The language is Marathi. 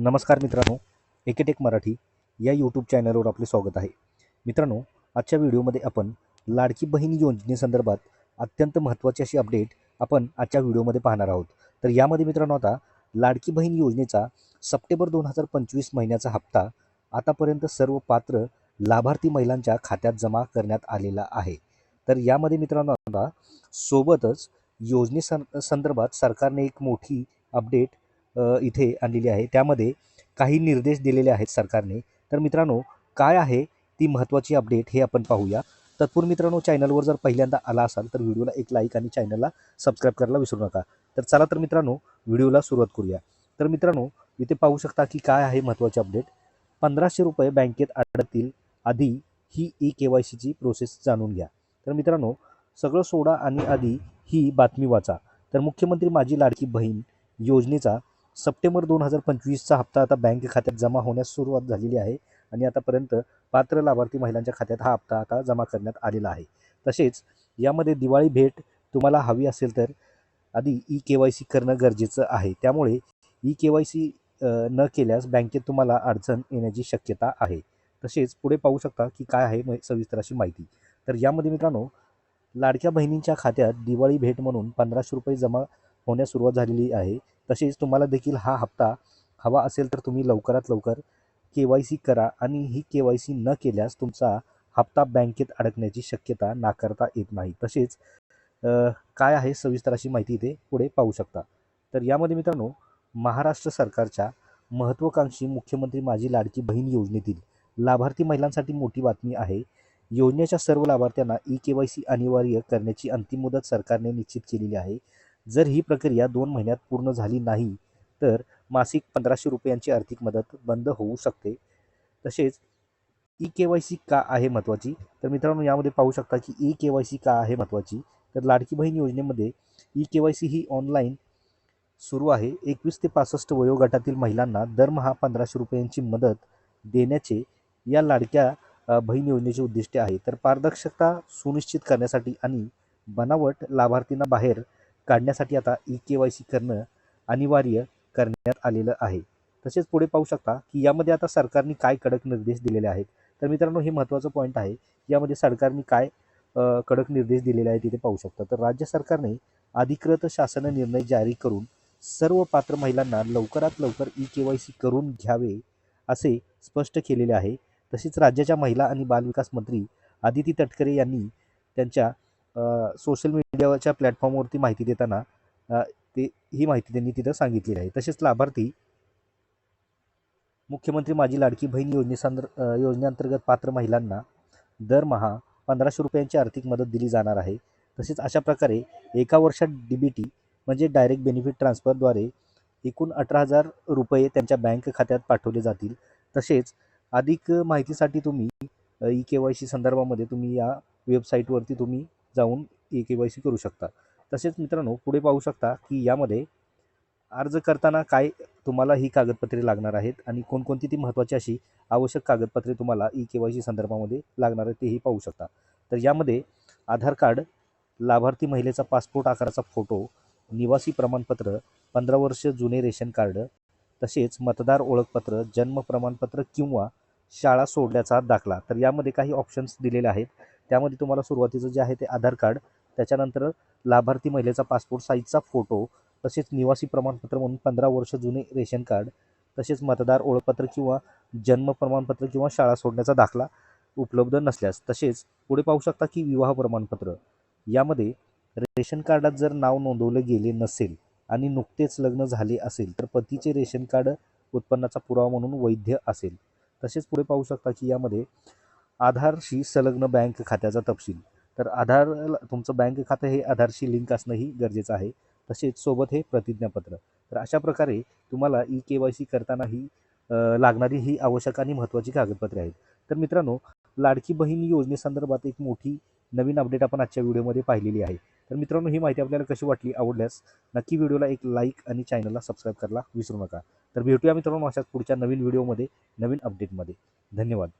नमस्कार मित्रांनो एकेटेक मराठी या यूट्यूब चॅनलवर आपले स्वागत आहे. मित्रांनो आजच्या व्हिडिओमध्ये आपण लाडकी बहीण योजनेसंदर्भात अत्यंत महत्त्वाची अशी अपडेट आपण आजच्या व्हिडिओमध्ये पाहणार आहोत. तर यामध्ये मित्रांनो आता लाडकी बहीण योजनेचा सप्टेंबर दोन हजार पंचवीस महिन्याचा हप्ता आतापर्यंत सर्व पात्र लाभार्थी महिलांच्या खात्यात जमा करण्यात आलेला आहे. तर यामध्ये मित्रांनो आता सोबतच योजनेसं संदर्भात सरकारने एक मोठी अपडेट इथे आणलेली आहे. त्यामध्ये काही निर्देश दिलेले आहेत सरकारने. तर मित्रांनो काय आहे ती महत्त्वाची अपडेट हे आपण पाहूया. तत्पूर्वी मित्रांनो चॅनलवर जर पहिल्यांदा आला असाल तर व्हिडिओला एक लाईक आणि चॅनलला सबस्क्राईब करायला विसरू नका. तर चला तर मित्रांनो व्हिडिओला सुरुवात करूया. तर मित्रांनो इथे पाहू शकता की काय आहे महत्त्वाची अपडेट. पंधराशे रुपये बँकेत अडकतील आधी ही ई के वाय सीची प्रोसेस जाणून घ्या. तर मित्रांनो सगळं सोडा आणि आधी ही बातमी वाचा. तर मुख्यमंत्री माझी लाडकी बहीण योजनेचा सप्टेंबर दोन हजार पंचवीसचा हप्ता आता बँक खात्यात जमा होण्यास सुरुवात झालेली आहे आणि आतापर्यंत पात्र लाभार्थी महिलांच्या खात्यात हा हप्ता आता जमा करण्यात आलेला आहे. तसेच यामध्ये दिवाळी भेट तुम्हाला हवी असेल तर आधी ई के वाय सी करणं गरजेचं आहे. त्यामुळे ई के वाय सी न केल्यास बँकेत तुम्हाला अडचण येण्याची शक्यता आहे. तसेच पुढे पाहू शकता की काय आहे सविस्तर अशी माहिती. तर यामध्ये मित्रांनो लाडक्या बहिणींच्या खात्यात दिवाळी भेट म्हणून पंधराशे रुपये जमा होण्यास सुरुवात झालेली आहे. तसेच तुम्हाला देखील हा हप्ता हवा असेल तर तुम्ही लवकरात लवकर के वाय सी करा आणि ही के वाय सी न केल्यास तुमचा हप्ता बँकेत अडकण्याची शक्यता नाकारता येत नाही. तसेच काय आहे सविस्तर अशी माहिती इथे पुढे पाहू शकता. तर यामध्ये मित्रांनो महाराष्ट्र सरकारच्या महत्त्वाकांक्षी मुख्यमंत्री माझी लाडकी बहीण योजनेतील लाभार्थी महिलांसाठी मोठी बातमी आहे. योजनेच्या सर्व लाभार्थ्यांना ई के वाय सी अनिवार्य करण्याची अंतिम मुदत सरकारने निश्चित केलेली आहे. जर ही प्रक्रिया दोन महिन्यात पूर्ण झाली नाही तर मासिक पंधराशे रुपयांची आर्थिक मदत बंद होऊ शकते. तसेच ई के वाय सी का आहे महत्त्वाची तर मित्रांनो यामध्ये पाहू शकता की ई के वाय सी का आहे महत्त्वाची तर लाडकी बहीण योजनेमध्ये ई के वाय सी ही ऑनलाईन सुरू आहे. एकवीस ते पासष्ट वयोगटातील महिलांना दरमहा पंधराशे रुपयांची मदत देण्याचे या लाडक्या बहीण योजनेचे उद्दिष्ट आहे. तर पारदर्शकता सुनिश्चित करण्यासाठी आणि बनावट लाभार्थींना बाहेर काढण्यासाठी आता ई के वाय सी करणं अनिवार्य करण्यात आलेलं आहे. तसेच पुढे पाहू शकता की यामध्ये आता सरकारने काय कडक निर्देश दिलेले आहेत. तर मित्रांनो हे महत्त्वाचं पॉईंट आहे. यामध्ये सरकारने काय कडक निर्देश दिलेले आहेत तिथे पाहू शकता. तर राज्य सरकारने अधिकृत शासन निर्णय जारी करून सर्व पात्र महिलांना लवकरात लवकर ई के वाय सी करून घ्यावे असे स्पष्ट केलेले आहे. तसेच राज्याच्या महिला आणि बालविकास मंत्री आदिती तटकरे यांनी त्यांच्या सोशल मीडियाच्या प्लॅटफॉर्मवरती माहिती देताना ते ही माहिती त्यांनी तिथं सांगितलेली आहे. तसेच लाभार्थी मुख्यमंत्री माझी लाडकी बहीण योजनेसंदर योजनेअंतर्गत पात्र महिलांना दरमहा पंधराशे रुपयांची आर्थिक मदत दिली जाणार आहे. तसेच अशा प्रकारे एका वर्षात डी बी टी म्हणजे डायरेक्ट बेनिफिट ट्रान्सफरद्वारे एकूण अठरा हजार रुपये त्यांच्या बँक खात्यात पाठवले जातील. तसेच अधिक माहितीसाठी तुम्ही ई के वाय सी संदर्भामध्ये तुम्ही या वेबसाईटवरती तुम्ही जाऊन ई के वाय सी करू शकता. तसेच मित्रांनो पुढे पाहू शकता की यामध्ये अर्ज करताना काय तुम्हाला ही कागदपत्रे लागणार आहेत आणि कोणकोणती ती महत्त्वाची अशी आवश्यक कागदपत्रे तुम्हाला ई के वाय सी संदर्भामध्ये लागणार आहेत तेही पाहू शकता. तर यामध्ये आधार कार्ड लाभार्थी महिलेचा पासपोर्ट आकाराचा फोटो निवासी प्रमाणपत्र पंधरा वर्ष जुने रेशन कार्ड तसेच मतदार ओळखपत्र जन्म प्रमाणपत्र किंवा शाळा सोडल्याचा दाखला. तर यामध्ये काही ऑप्शन्स दिलेले आहेत. त्यामध्ये तुम्हाला सुरुवातीचं जे आहे ते आधार कार्ड त्याच्यानंतर लाभार्थी महिलेचा पासपोर्ट साईजचा फोटो तसेच निवासी प्रमाणपत्र म्हणून पंधरा वर्ष जुने रेशन कार्ड तसेच मतदार ओळखपत्र किंवा जन्म प्रमाणपत्र किंवा शाळा सोडण्याचा दाखला उपलब्ध नसल्यास तसेच पुढे पाहू शकता की विवाह प्रमाणपत्र. यामध्ये रेशन कार्डात जर नाव नोंदवले गेले नसेल आणि नुकतेच लग्न झाले असेल तर पतीचे रेशन कार्ड उत्पन्नाचा पुरावा म्हणून वैध असेल. तसेच पुढे पाहू शकता की यामध्ये आधारशी संलग्न बँक खात्याचा तपशील. तर आधार तुमचं बँक खातं हे आधारशी लिंक असणंही गरजेचं आहे. तसेच सोबत हे प्रतिज्ञापत्र. तर अशा प्रकारे तुम्हाला ई के वाय सी करताना ही लागणारी ही आवश्यक आणि महत्त्वाची कागदपत्रे आहेत. तर मित्रांनो लाडकी बहीण योजनेसंदर्भात एक मोठी नवीन अपडेट आपण आजच्या व्हिडिओमध्ये पाहिलेली आहे. तर मित्रांनो ही माहिती आपल्याला कशी वाटली आवडल्यास नक्की व्हिडिओला एक लाईक आणि चॅनलला सबस्क्राईब करायला विसरू नका. तर भेटूया मित्रांनो अशाच पुढच्या नवीन व्हिडिओमध्ये नवीन अपडेटमध्ये. धन्यवाद.